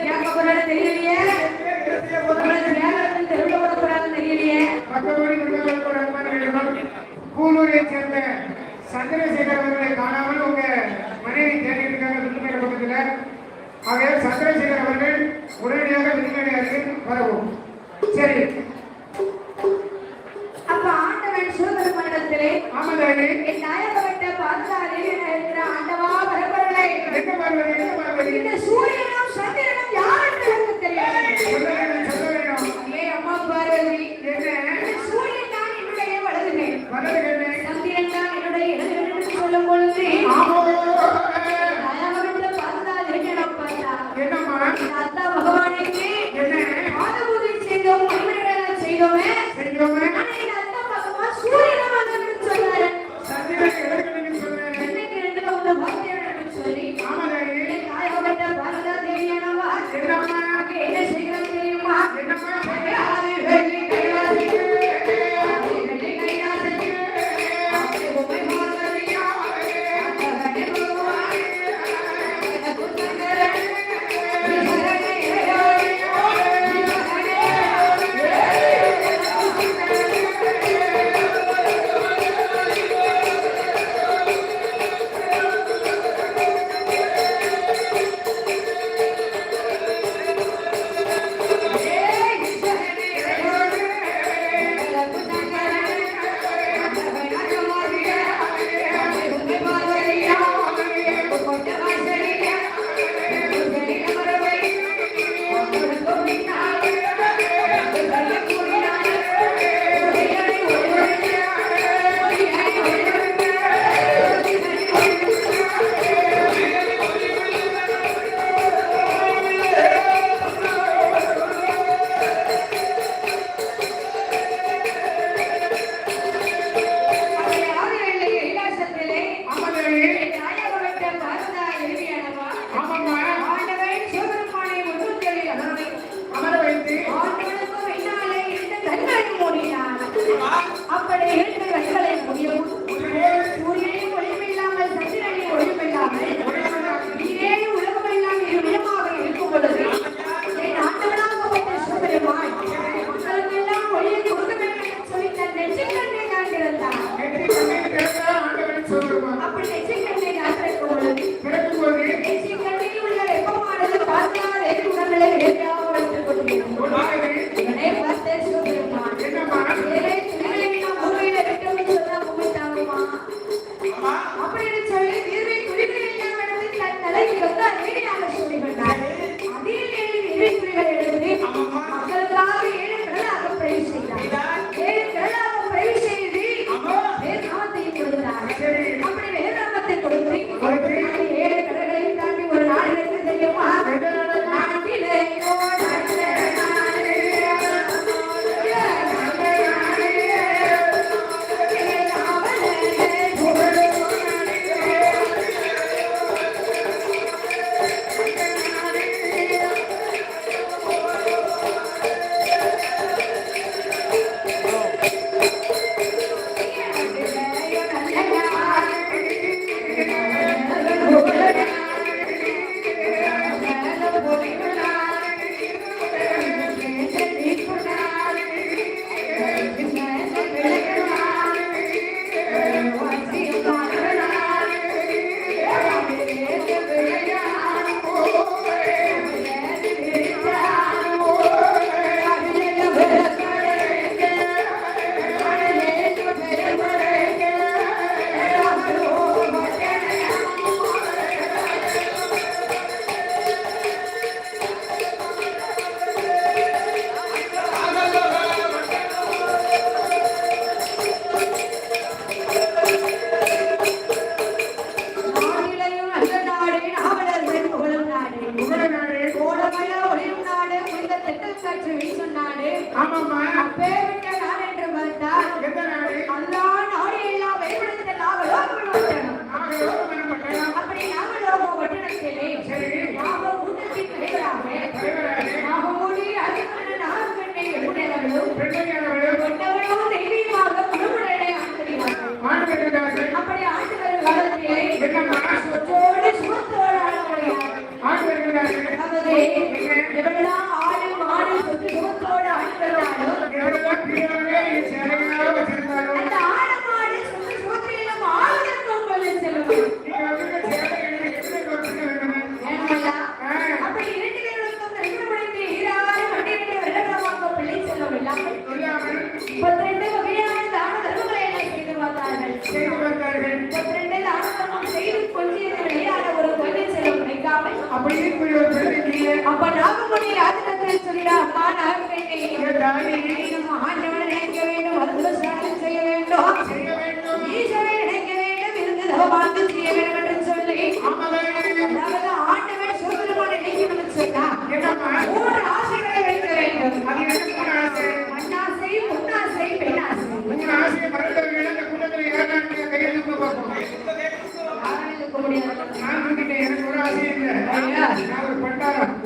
கேட்க போறாரு தெரியலையே? தெருவில் வரக்கூடாதுன்னு தெரியலையே? கூலூரை சேர்ந்த சந்திரசேகர் அவர்களை காணாமல் உங்க அவர்கள் உடனடியாக விருதுநகர் அரசின் வரவும். you go, man.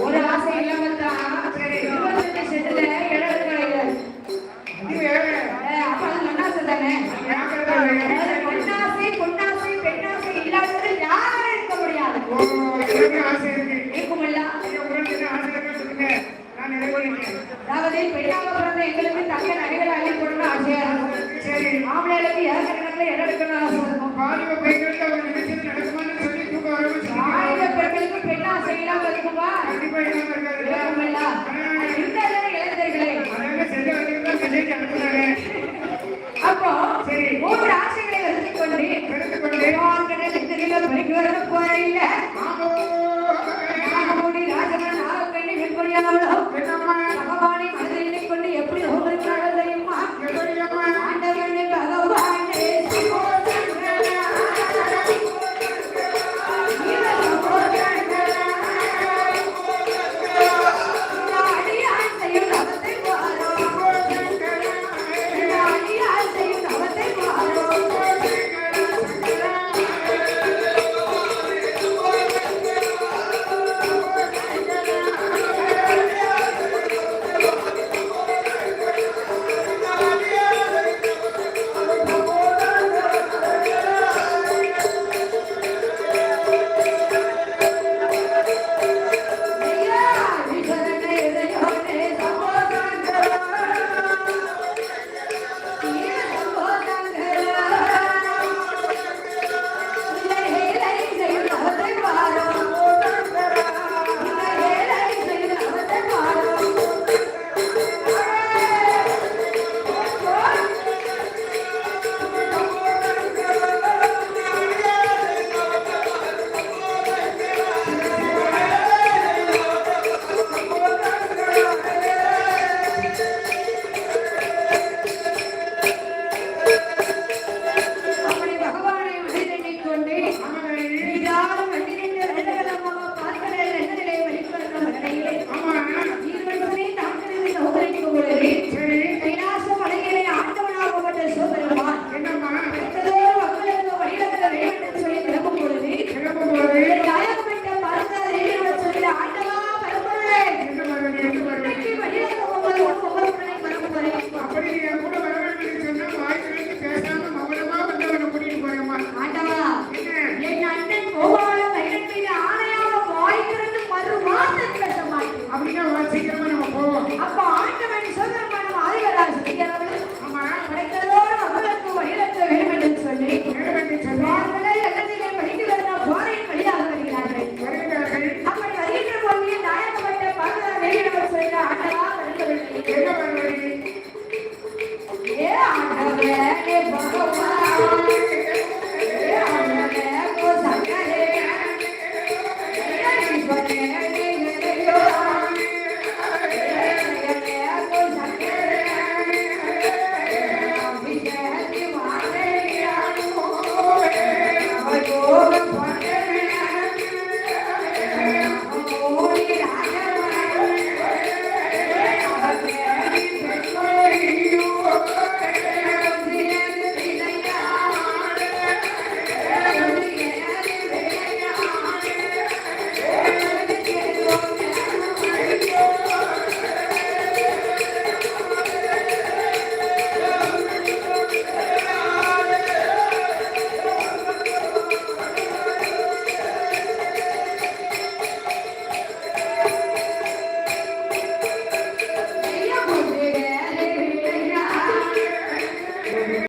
ஒரு ஆசை இல்லாம தான் சரி இருபத்தெட்டு செட்டுல முடியாது? ஆசை இருக்கு. மாப்பிள்ளைகளுக்கு ஏற்கனவே இடம் இருக்கணும் பாலிவ பெண்களுக்கு கண்டிப்பா இல்லாம